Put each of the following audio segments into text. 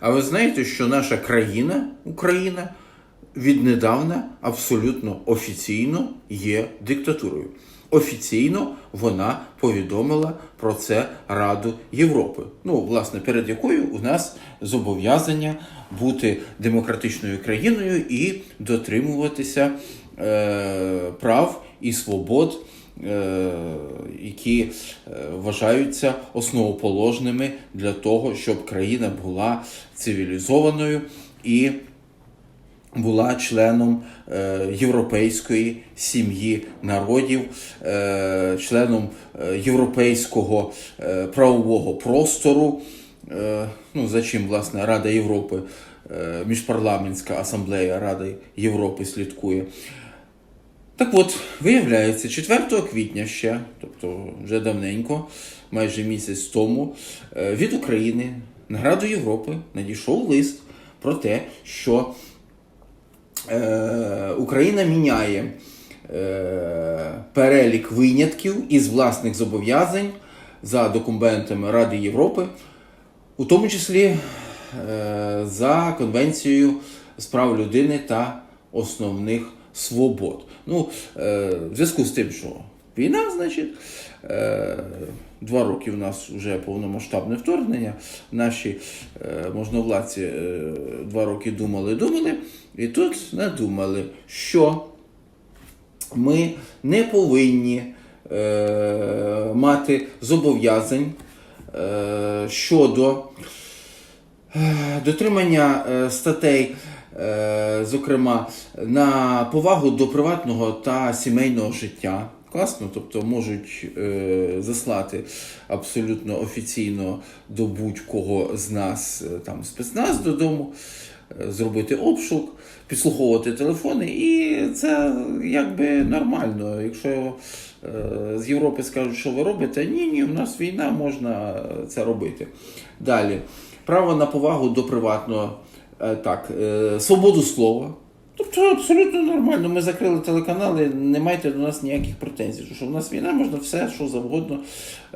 А ви знаєте, що наша країна, Україна, віднедавна абсолютно офіційно є диктатурою. Офіційно вона повідомила про це Раду Європи. Ну, власне, перед якою у нас зобов'язання бути демократичною країною і дотримуватися е, прав і свобод, е, які е, вважаються основоположними для того, щоб країна була цивілізованою і була членом е, європейської сім'ї народів, е, членом е, європейського правового простору. Ну, за чим, власне, Рада Європи, міжпарламентська асамблея Ради Європи слідкує. Так от, виявляється, 4 квітня ще, тобто вже давненько, майже місяць тому, від України на Раду Європи надійшов лист про те, що е, Україна міняє е, перелік винятків із власних зобов'язань за документами Ради Європи, у тому числі е, за Конвенцією з прав людини та основних свобод. Ну, в зв'язку з тим, що війна, значить, е, два роки у нас вже повномасштабне вторгнення. Наші е, можновладці е, два роки думали, думали, і тут надумали, що ми не повинні мати зобов'язань щодо дотримання статей, зокрема, на повагу до приватного та сімейного життя. Класно, тобто можуть е, заслати абсолютно офіційно до будь-кого з нас е, там спецназ додому, е, зробити обшук, підслуховувати телефони, і це якби нормально. Якщо е, з Європи скажуть, що ви робите, ні, ні, у нас війна, можна це робити. Далі, право на повагу до приватного, е, так, е, свободу слова. Тобто абсолютно нормально. Ми закрили телеканали, не майте до нас ніяких претензій. Тому що в нас війна, можна все, що завгодно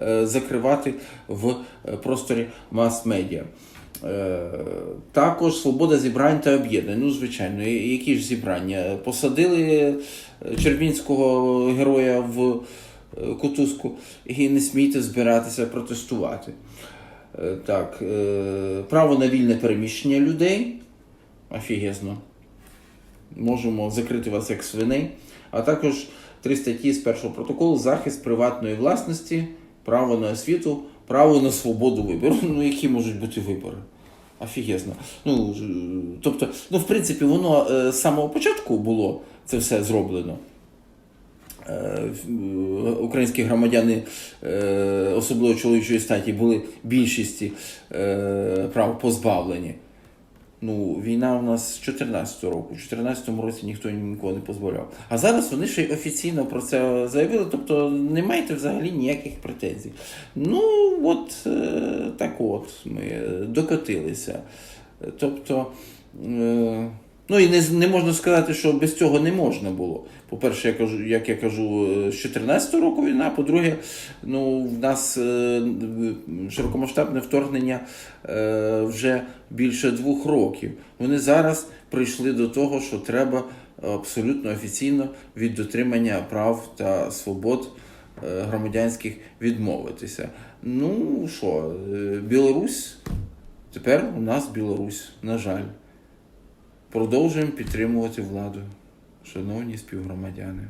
е, закривати в е, просторі мас-медіа. Е, Також свобода зібрань та об'єднань. Ну, звичайно, які ж зібрання? Посадили червінського героя в кутузку і не смійте збиратися протестувати. Так, право на вільне переміщення людей. Офігезно можемо закрити вас як свиней, а також три статті з першого протоколу: захист приватної власності, право на освіту, право на свободу вибору. Ну, які можуть бути вибори? Офігезно. Ну, тобто, ну, в принципі, воно е, з самого початку було це все зроблено. Е, е, Українські громадяни, е, особливо чоловічої статі, були більшості е, прав позбавлені. Ну, війна у нас з 14 року. У 14 році ніхто нікого не позволяв. А зараз вони ще й офіційно про це заявили, тобто не маєте взагалі ніяких претензій. Ну, от е, так от ми докотилися. Тобто, е, ну і не, не можна сказати, що без цього не можна було. По-перше, я кажу, як я кажу, е, з 14 року війна, по-друге, ну, в нас е, широкомасштабне вторгнення е, вже більше двох років. Вони зараз прийшли до того, що треба абсолютно офіційно від дотримання прав та свобод е, громадянських відмовитися. Ну що, е, Білорусь, тепер у нас Білорусь, на жаль. Продовжуємо підтримувати владу, шановні співгромадяни.